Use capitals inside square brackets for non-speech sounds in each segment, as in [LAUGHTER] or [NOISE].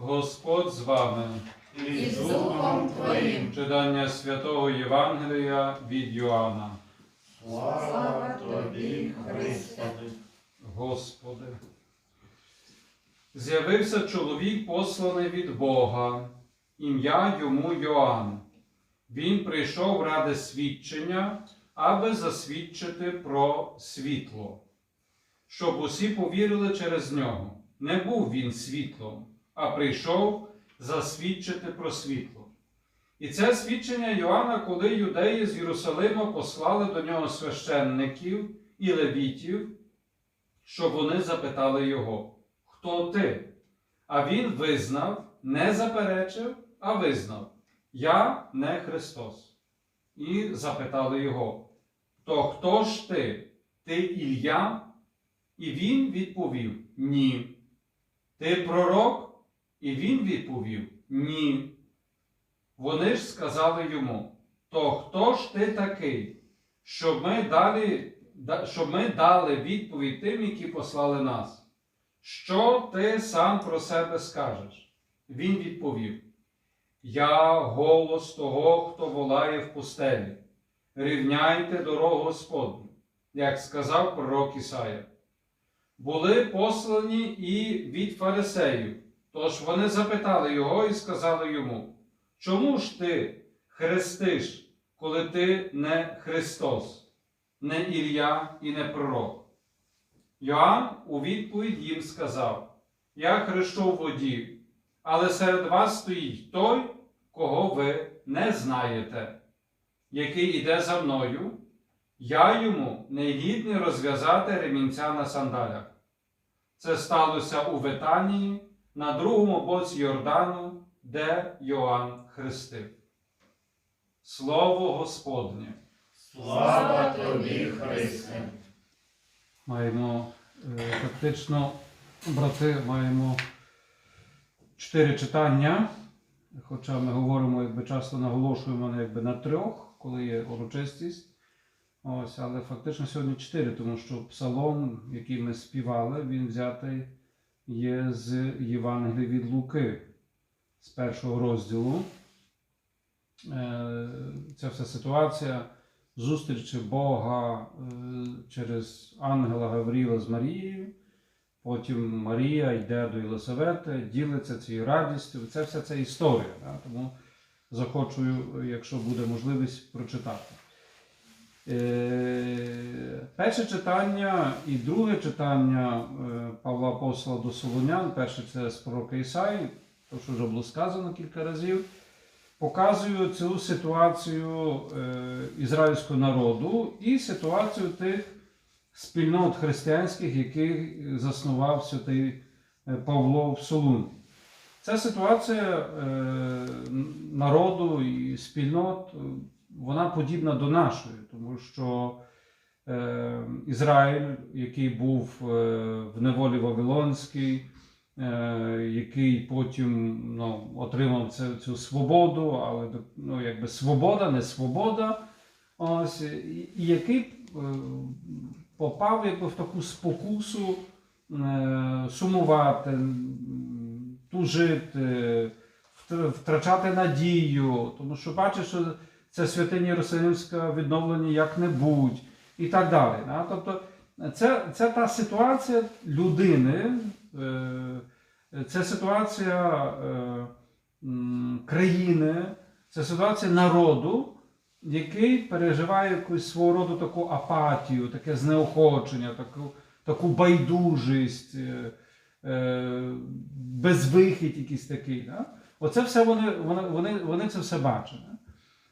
Господь з вами. і з Духом Твоїм. Читання святого Євангелія від Йоанна. Слава Тобі, Христе. Господи. З'явився чоловік, посланий від Бога, ім'я йому Йоанн. Він прийшов ради свідчення, аби засвідчити про світло, щоб усі повірили через нього. Не був він світлом, а прийшов засвідчити про світло. І це свідчення Йоанна, коли юдеї з Єрусалима послали до нього священників і левітів, щоб вони запитали його, хто ти? А він визнав, не заперечив, а визнав: Я не Христос. І запитали його, то хто ж ти? Ти Ілля? І він відповів: Ні. Ти пророк? І він відповів: Ні. Вони ж сказали йому: То хто ж ти такий, щоб ми далі да- щоб ми дали відповідь тим, які послали нас. Що ти сам про себе скажеш? Він відповів: Я голос того, хто волає в пустелі. Рівняйте дорогу Господню, як сказав пророк Ісая. Були послані і від фарисеїв, тож вони запитали його і сказали йому: Чому ж ти хрестиш, коли ти не Христос? не Ілля і не пророк. Йоанн у відповідь їм сказав: Я хрещу в воді, але серед вас стоїть той, кого ви не знаєте, який іде за мною, я йому не гідний розв'язати ремінця на сандалях. Це сталося у Ветанії на другому боці Йордану, де Йоанн хрестив. Слово Господнє! Слава Тобі, Христе. Маємо е, фактично, брати, маємо чотири читання. Хоча ми говоримо, якби часто наголошуємо на, якби, на трьох, коли є урочистість. Ось, але фактично сьогодні чотири, тому що псалом, який ми співали, він взятий є з Євангелія від Луки, з першого розділу. Е, Ця вся ситуація зустрічі Бога е, через ангела Гавріла з Марією. Потім Марія йде до Єлисавети, ділиться цією радістю. Це вся ця історія. Да? Тому захочу, якщо буде можливість, прочитати. Е, Перше читання і друге читання е, Павла Апостола до Солонян, перше це з пророка Ісаї, то що вже було сказано кілька разів показую цю ситуацію е, ізраїльського народу і ситуацію тих спільнот християнських, яких заснував святий Павло в Солуні. Ця ситуація народу і спільнот, вона подібна до нашої, тому що е, Ізраїль, який був е, в неволі Вавилонській, е, який потім ну, отримав цю, цю свободу, але ну, якби свобода, не свобода, ось, і, який е, попав якби, в таку спокусу сумувати, тужити, втрачати надію, тому що бачиш, що це святиня Єрусалимська відновлення як-небудь і так далі. Да? Тобто це, це та ситуація людини, е, це ситуація е, країни, це ситуація народу, який переживає якусь свого роду таку апатію, таке знеохочення, таку, таку байдужість, е, безвихідь якийсь такий. Да? Оце все вони, вони, вони, вони це все бачать.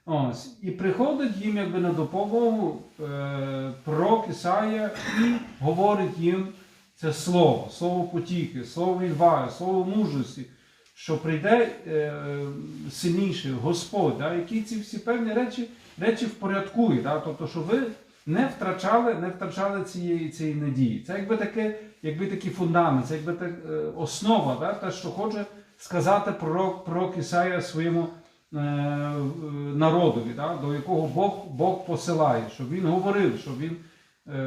Ось. І приходить їм якби на допомогу е, пророк Ісая і говорить їм це слово, слово потіки, слово відваги, слово мужності, що прийде е, сильніший Господь, да, який ці всі певні речі, речі впорядкує. Да, тобто, що ви не втрачали, не втрачали цієї, цієї надії. Це якби таке, якби такий фундамент, це якби так, е, основа, да, те, що хоче сказати пророк, пророк Ісая своєму народові, да, до якого Бог, Бог посилає, щоб він говорив, щоб він е,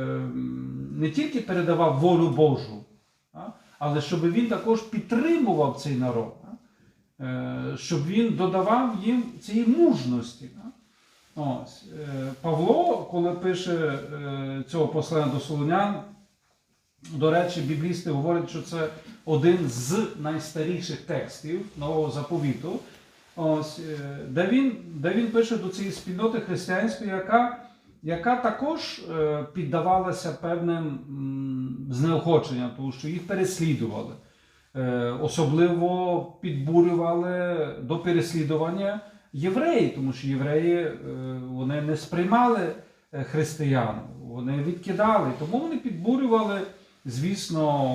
не тільки передавав волю Божу, але щоб він також підтримував цей народ. е, щоб він додавав їм цієї мужності. Ось. е, Павло, коли пише е, цього послання до Солонян, до речі, біблісти говорять, що це один з найстаріших текстів нового заповіту. Ось, е, де, він, де він пише до цієї спільноти християнської, яка, яка також е, піддавалася певним знеохоченням, тому що їх переслідували. Е, Особливо підбурювали до переслідування євреї, тому що євреї вони не сприймали християн, вони відкидали. Тому вони підбурювали, звісно,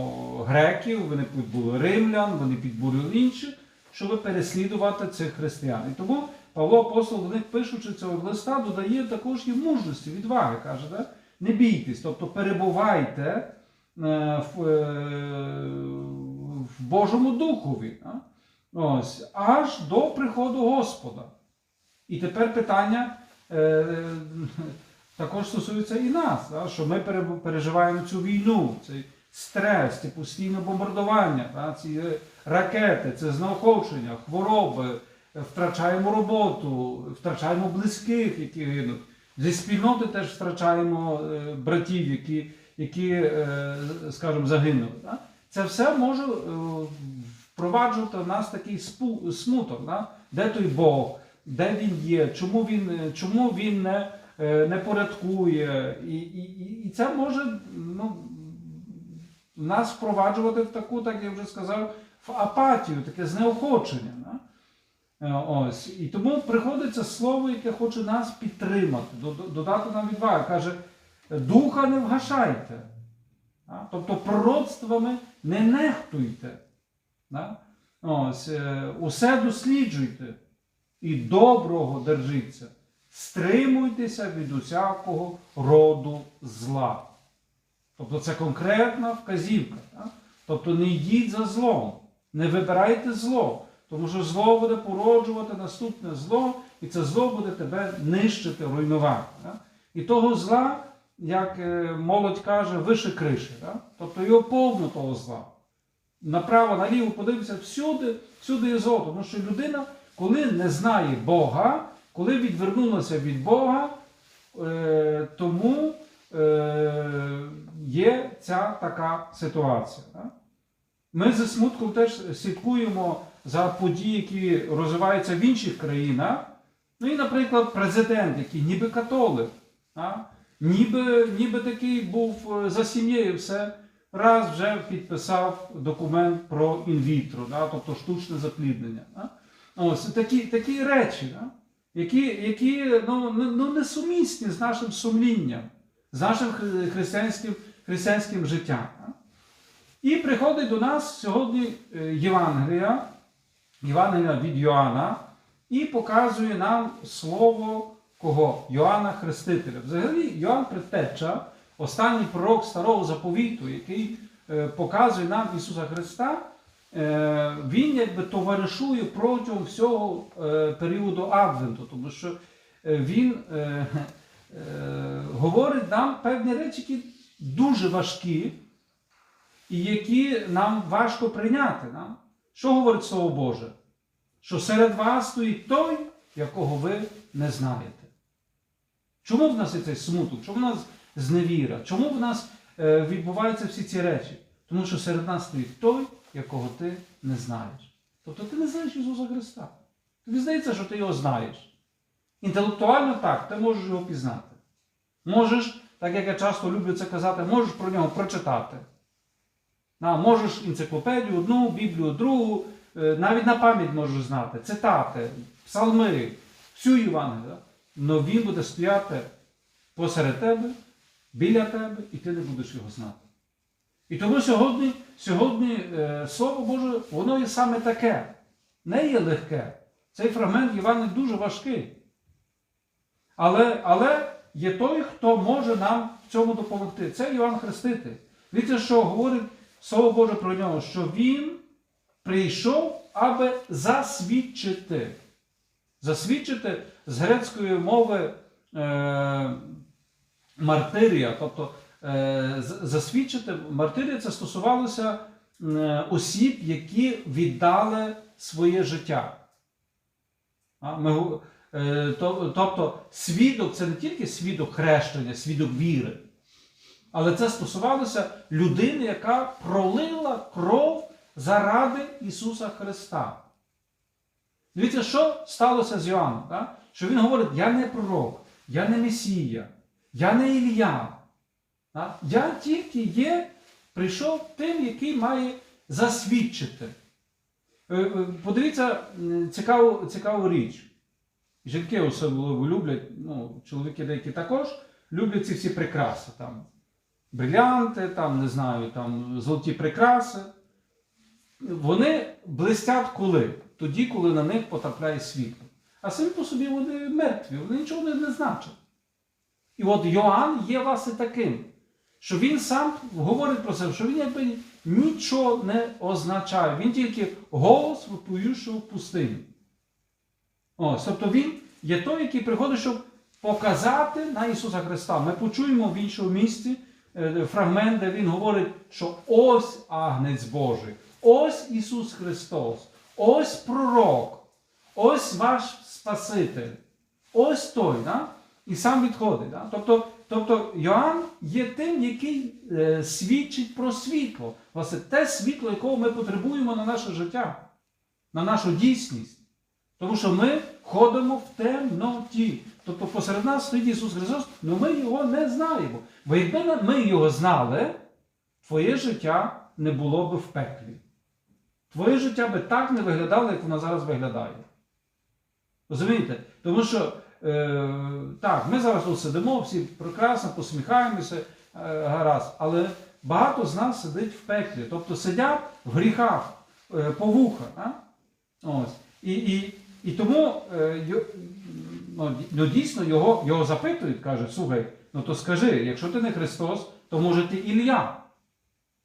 греків, вони підбурювали римлян, вони підбурювали інших, щоб переслідувати цих християн. І тому Павло Апостол до них, пишучи цього листа, додає також їм мужності, відваги, каже, да? не бійтесь, тобто перебувайте е, в, е, в Божому Духові. да? Ось, аж до приходу Господа. І тепер питання е, також стосується і нас, да, що ми переживаємо цю війну, цей стрес, ці постійне бомбардування, да, ці ракети, це знаохочення, хвороби, втрачаємо роботу, втрачаємо близьких, які гинуть. Зі спільноти теж втрачаємо е, братів, які, які е, скажімо, загинули. Це все може е, впроваджувати в нас такий смуток. Де той Бог, де він є, чому він, чому він не, не порядкує. І, і- і це може ну, нас впроваджувати в таку, так я вже сказав, в апатію, таке знеохочення. Да? Е, Ось. І тому приходиться слово, яке хоче нас підтримати, до- додати нам відвагу. Каже, духа не вгашайте. Да? Тобто пророцтвами не нехтуйте. Да? Ось, е, усе досліджуйте і доброго держіться. Стримуйтеся від усякого роду зла. Тобто це конкретна вказівка. Да? Тобто не йдіть за злом, не вибирайте зло, тому що зло буде породжувати наступне зло, і це зло буде тебе нищити, руйнувати. Да? І того зла, як е, молодь каже, вище криші. Да? Тобто його повно того зла. Направо, наліво подивися, всюди, всюди є зло. Тому що людина, коли не знає Бога, коли відвернулася від Бога, е, тому е, є ця така ситуація. Да? Ми зі смутком теж слідкуємо за події, які розвиваються в інших країнах. Ну і, наприклад, президент, який ніби католик, а? ніби, ніби такий був е, за сім'єю, все раз вже підписав документ про інвітро, да? тобто штучне запліднення. Да? Ось такі, такі речі, да? які, які ну, не- ну, несумісні з нашим сумлінням, з нашим християнським, християнським життям. І приходить до нас сьогодні е, Євангелія, Євангелія від Йоанна, і показує нам слово кого? Йоанна Хрестителя. Взагалі, Йоанн Предтеча, останній пророк Старого Заповіту, який е, показує нам Ісуса Христа, е, він якби товаришує протягом всього періоду Адвенту, тому що він говорить нам певні речі, які дуже важкі і які нам важко прийняти. Да? Що говорить Слово Боже? Що серед вас стоїть той, якого ви не знаєте. Чому в нас є цей смуток? Чому в нас зневіра? Чому в нас е, відбуваються всі ці речі? Тому що серед нас стоїть той, якого ти не знаєш. Тобто ти не знаєш Ісуса Христа. Тобі здається, що ти його знаєш. Інтелектуально так, ти можеш його пізнати. Можеш, так як я часто люблю це казати, можеш про нього прочитати. А, можеш енциклопедію одну, Біблію другу, е, навіть на пам'ять можеш знати, цитати, псалми, всю Євангелію. Але він буде стояти посеред тебе, біля тебе, і ти не будеш його знати. І тому сьогодні, сьогодні е, Слово Боже, воно є саме таке, не є легке. Цей фрагмент Євангелія дуже важкий. Але, але є той, хто може нам в цьому допомогти. Це Іван Хреститель. Дивіться, що говорить Слово Боже про нього, що він прийшов, аби засвідчити. Засвідчити з грецької мови е, мартирія, тобто е, засвідчити, мартирія це стосувалося е, осіб, які віддали своє життя. А, Ми, е, то- тобто свідок це не тільки свідок хрещення, свідок віри, але це стосувалося людини, яка пролила кров заради Ісуса Христа. Дивіться, що сталося з Йоанном? Так? Що він говорить: я не пророк, я не Месія, я не Ілля. Так? Я тільки є, прийшов тим, який має засвідчити. Е, е, Подивіться цікаву, цікаву річ. Жінки особливо люблять, ну, чоловіки деякі також люблять ці всі прикраси. Там, брилянти, там, не знаю, там, золоті прикраси. Вони блистять коли? Тоді, коли на них потрапляє світло. А самі по собі вони мертві, вони нічого не, значать. І от Йоанн є власне таким, що він сам говорить про себе, що він якби нічого не означає. Він тільки голос виповіщував в пустині. Ось, тобто він є той, який приходить, щоб показати на Ісуса Христа. Ми почуємо в іншому місці фрагмент, де він говорить, що ось Агнець Божий, ось Ісус Христос, ось пророк, ось ваш Спаситель, ось той. Да? І сам відходить. Да? Тобто, тобто Йоанн є тим, який е, свідчить про світло. Власне, те світло, якого ми потребуємо на наше життя, на нашу дійсність. Тому що ми ходимо в темноті. Тобто посеред нас стоїть Ісус Христос, але ми його не знаємо. Бо якби ми його знали, твоє життя не було би в пеклі. Твоє життя би так не виглядало, як воно зараз виглядає. Розумієте? Тому що е, так, ми зараз тут сидимо, всі прекрасно посміхаємося, е, гаразд, але багато з нас сидить в пеклі, тобто сидять в гріхах, е, по вуха. А? Ось. І, і, і тому е, ну, ну, дійсно його, його запитують, кажуть, слухай, ну то скажи, якщо ти не Христос, то може ти Ілля.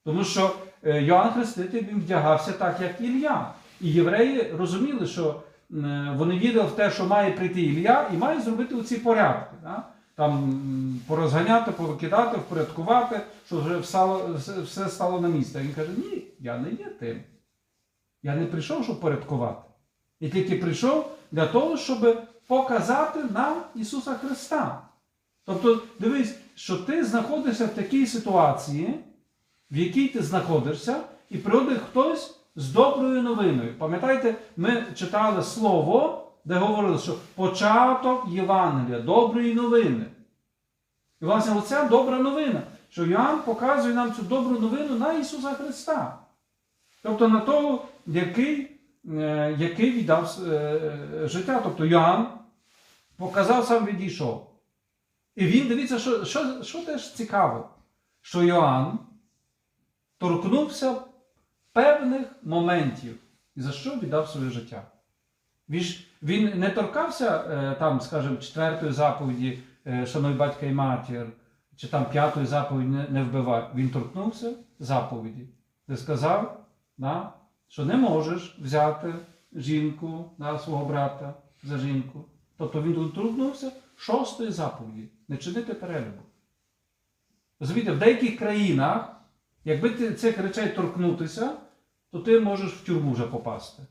Тому що е, Йоанн Хреститель він вдягався так, як Ілля. І євреї розуміли, що е, вони вірили в те, що має прийти Ілля і має зробити оці порядки. Да? Там порозганяти, повикидати, впорядкувати, щоб вже все стало на місце. Він каже: ні, я не є тим. Я не прийшов, щоб порядкувати. Я тільки прийшов для того, щоб показати нам Ісуса Христа. Тобто, дивись, що ти знаходишся в такій ситуації, в якій ти знаходишся, і приходить хтось з доброю новиною. Пам'ятаєте, ми читали слово, де говорили, що початок Євангелія, доброї новини. І власне, оця добра новина, що Йоанн показує нам цю добру новину на Ісуса Христа. Тобто на того, який, який віддав е, життя. Тобто Йоанн показав сам відійшов. І він дивіться, що, що, що теж цікаво, що Йоанн торкнувся певних моментів, за що віддав своє життя. Він, він не торкався е, там, скажімо, четвертої заповіді е, шануй батька і матір, чи там п'ятої заповіді не, вбивай. Він торкнувся заповіді, де сказав, да, що не можеш взяти жінку да, свого брата за жінку. Тобто він торкнувся шостої заповіді не чинити перелюбу. Розумієте, в деяких країнах, якби ти цих речей торкнутися, то ти можеш в тюрму вже попасти.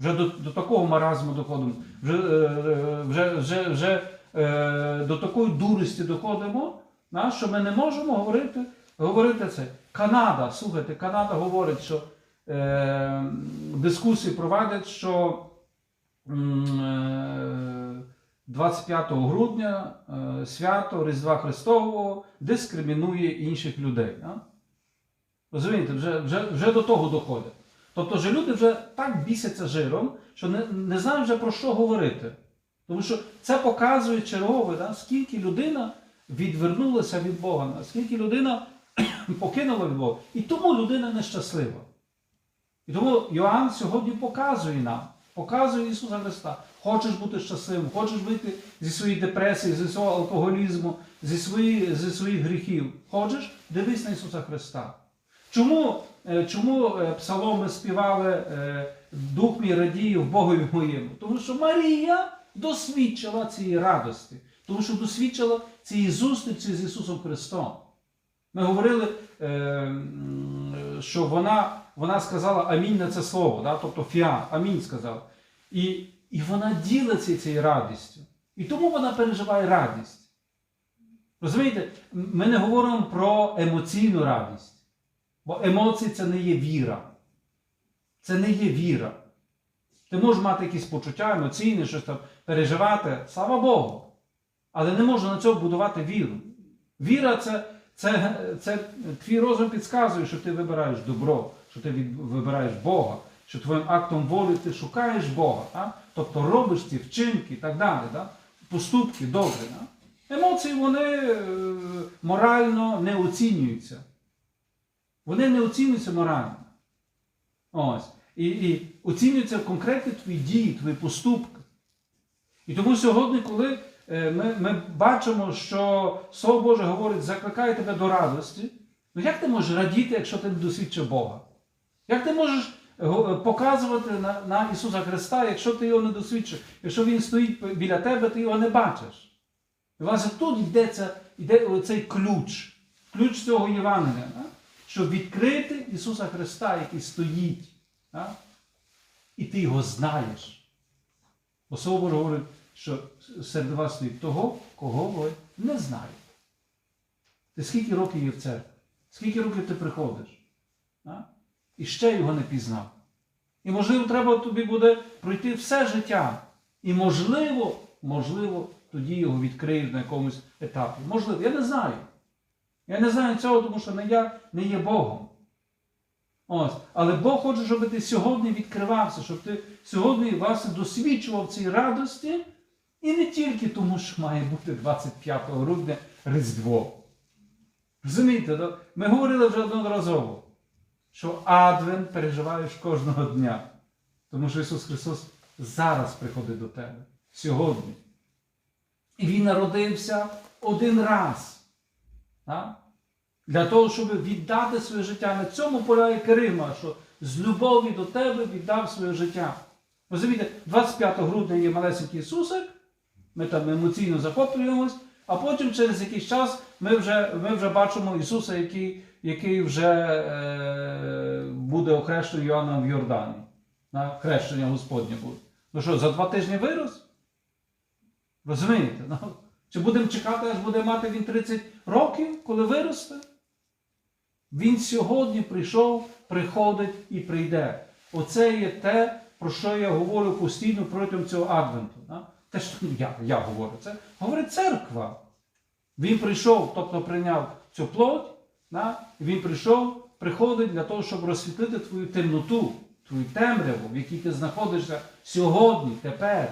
Вже до, до такого маразму доходимо, вже, е, е, вже, вже, вже е, до такої дурості доходимо, да, що ми не можемо говорити, говорити це. Канада, слухайте, Канада говорить, що дискусії проводять, що е, 25 грудня е, свято Різдва Христового дискримінує інших людей. Розумієте, вже, вже, вже до того доходить. Тобто вже люди вже так бісяться жиром, що не, не знають вже про що говорити. Тому що це показує чергове, да? скільки людина відвернулася від Бога, скільки людина [CLEARS THROAT] покинула від Бога. І тому людина нещаслива. І тому Йоанн сьогодні показує нам, показує Ісуса Христа. Хочеш бути щасливим, хочеш вийти зі своєї депресії, зі свого алкоголізму, зі, свої, зі своїх гріхів. Хочеш, дивись на Ісуса Христа. Чому, е, чому е, псаломи співали е, Дух мій радіє в Богові моєму? Тому що Марія досвідчила цієї радості, тому що досвідчила цієї зустрічі з Ісусом Христом. Ми говорили, що вона вона сказала амінь на це слово, да? тобто фіа, амінь сказала. І, і вона ділиться цією радістю. І тому вона переживає радість. Розумієте, ми не говоримо про емоційну радість. Бо емоції це не є віра. Це не є віра. Ти можеш мати якісь почуття емоційні, щось там переживати, слава Богу. Але не можна на цьому будувати віру. Віра це, це, це твій розум підказує, що ти вибираєш добро, що ти вибираєш Бога, що твоїм актом волі ти шукаєш Бога. А? Тобто робиш ці вчинки і так далі. Да? Поступки добрі. Да? Емоції вони е, морально не оцінюються. Вони не оцінюються морально. Ось. І, і оцінюються конкретні твої дії, твої поступки. І тому сьогодні, коли е, ми, ми бачимо, що Слово Боже говорить, закликає тебе до радості, ну як ти можеш радіти, якщо ти не досвідчив Бога? Як ти можеш е, показувати на, на Ісуса Христа, якщо ти його не досвідчив, якщо Він стоїть біля тебе, ти його не бачиш? І власне тут йдеться, йде цей ключ, ключ цього Євангелія, щоб відкрити Ісуса Христа, який стоїть. Да? І ти його знаєш. Бо говорить, що серед вас стоїть того, кого ви не знаєте. Ти скільки років є в церкві? Скільки років ти приходиш? А? І ще його не пізнав. І можливо, треба тобі буде пройти все життя. І можливо, можливо, тоді його відкриють на якомусь етапі. Можливо, я не знаю. Я не знаю цього, тому що не я не є Богом. Ось. Але Бог хоче, щоб ти сьогодні відкривався, щоб ти сьогодні власне досвідчував цій радості. І не тільки тому, що має бути 25 грудня Різдво. Розумієте, ми говорили вже одноразово, що Адвент переживаєш кожного дня. Тому що Ісус Христос зараз приходить до тебе. Сьогодні. І Він народився один раз. Так? Для того, щоб віддати своє життя. На цьому полягає Керима, що з любові до тебе віддав своє життя. Розумієте, 25 грудня є малесенький Ісусик, ми там емоційно захоплюємось, а потім через якийсь час ми вже, ми вже бачимо Ісуса, який, який вже е, буде охрещений Йоанном в Йордані. На хрещення Господнє буде. Ну що, за два тижні вирос? Розумієте? Ну, чи будемо чекати, аж буде мати він 30 років, коли виросте? Він сьогодні прийшов, приходить і прийде. Оце є те, про що я говорю постійно протягом цього адвенту. Те, що я, я говорю, це говорить церква. Він прийшов, тобто прийняв цю плоть, да? він прийшов, приходить для того, щоб розсвітлити твою темноту, твою темряву, в якій ти знаходишся сьогодні, тепер.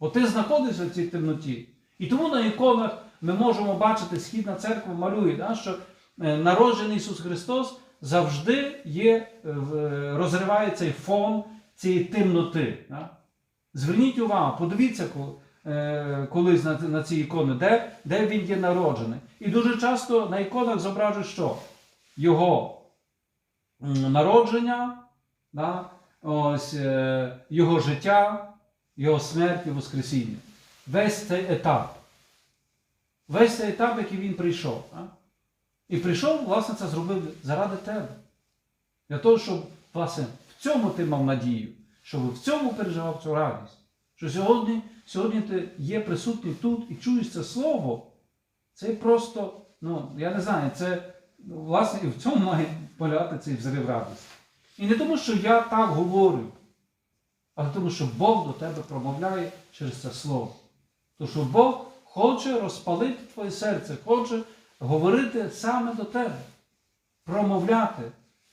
Бо ти знаходишся в цій темноті. І тому на іконах ми можемо бачити, східна церква малює, да, що е, народжений Ісус Христос завжди є, е, розриває цей фон цієї темноти. Да. Зверніть увагу, подивіться е, колись на, на ці ікони, де, де він є народжений. І дуже часто на іконах зображують що? Його народження, да, ось, е, його життя, його смерть і Воскресіння. Весь цей етап. Весь цей етап, який він прийшов. А? І прийшов, власне, це зробив заради тебе. Для того, щоб, власне, в цьому ти мав надію, щоб в цьому переживав цю радість. Що сьогодні, сьогодні ти є присутній тут і чуєш це слово, це просто, ну, я не знаю, це, ну, власне, і в цьому має полягати цей взрив радості. І не тому, що я так говорю, але тому, що Бог до тебе промовляє через це слово. Тому що Бог хоче розпалити твоє серце, хоче говорити саме до тебе, промовляти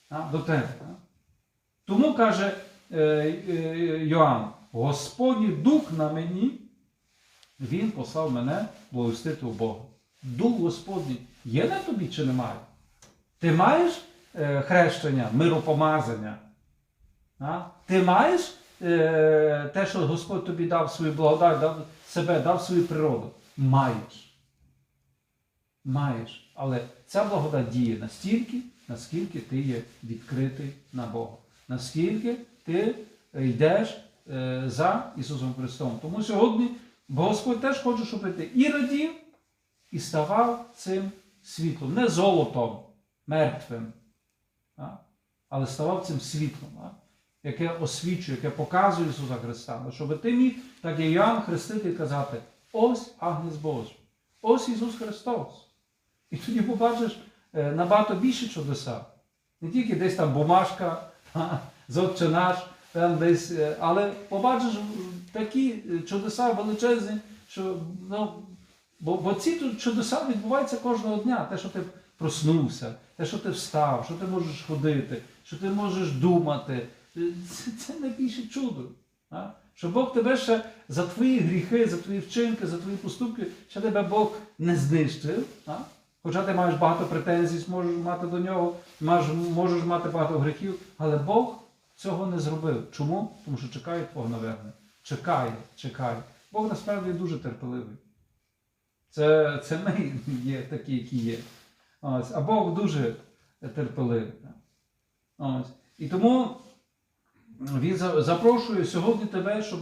а, до тебе. а. Тому каже е, е, Йоанн, Господній дух на мені, Він послав мене благостити у Бога. Дух Господній є на тобі чи немає? Ти маєш е, хрещення, миропомазання? А? Ти маєш е, те, що Господь тобі дав свою благодать, дав себе, дав свою природу? Маєш. Маєш. Але ця благодать діє настільки, наскільки ти є відкритий на Бога. Наскільки ти йдеш за Ісусом Христом. Тому сьогодні Господь теж хоче, щоб ти і радів, і ставав цим світлом, не золотом, мертвим. але ставав цим світлом, яке освічує, яке показує Ісуса Христа. Щоб ти міг, так як хрестити і казати: ось Агнець Божий, ось Ісус Христос. І тоді побачиш е, набагато більше чудеса. Не тільки десь там бумажка, а, з «Отче наш, там десь, е, але побачиш такі е, чудеса величезні, що ну, бо, бо ці чудеса відбуваються кожного дня. Те, що ти проснувся, те, що ти встав, що ти можеш ходити, що ти можеш думати. Е, Це, це найбільше чудо. А? Що Бог тебе ще за твої гріхи, за твої вчинки, за твої поступки, ще тебе Бог не знищив. А? Хоча ти маєш багато претензій, можеш мати до нього, можеш мати багато гріхів, але Бог цього не зробив. Чому? Тому що чекає твого навернення. Чекає, чекає. Бог насправді дуже терпеливий. Це, це ми є такі, які є. Ось. А Бог дуже терпеливий. Ось. І тому він запрошує сьогодні тебе, щоб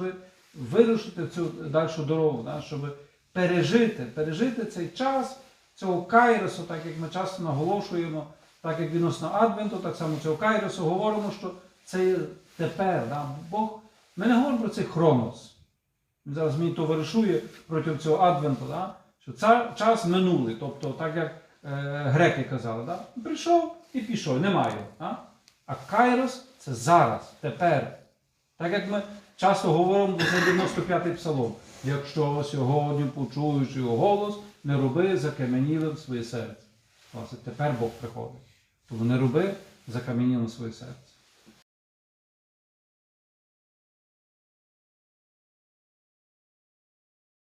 вирушити цю дальшу дорогу, да? щоб пережити, пережити цей час цього кайросу, так як ми часто наголошуємо, так як відносно Адвенту, так само цього кайросу говоримо, що це є тепер. Да? Бог, ми не говоримо про цей хронос. Він зараз мені товаришує проти цього Адвенту, да? що це час минулий, тобто, так як е, греки казали, да? прийшов і пішов, немає. Да? А Кайрос це зараз, тепер. Так як ми часто говоримо за 95-й псалом. Якщо сьогодні почуєш його голос, не роби закам'янілим своє серце. Власне, тепер Бог приходить. Тому не роби закам'янілим своє серце.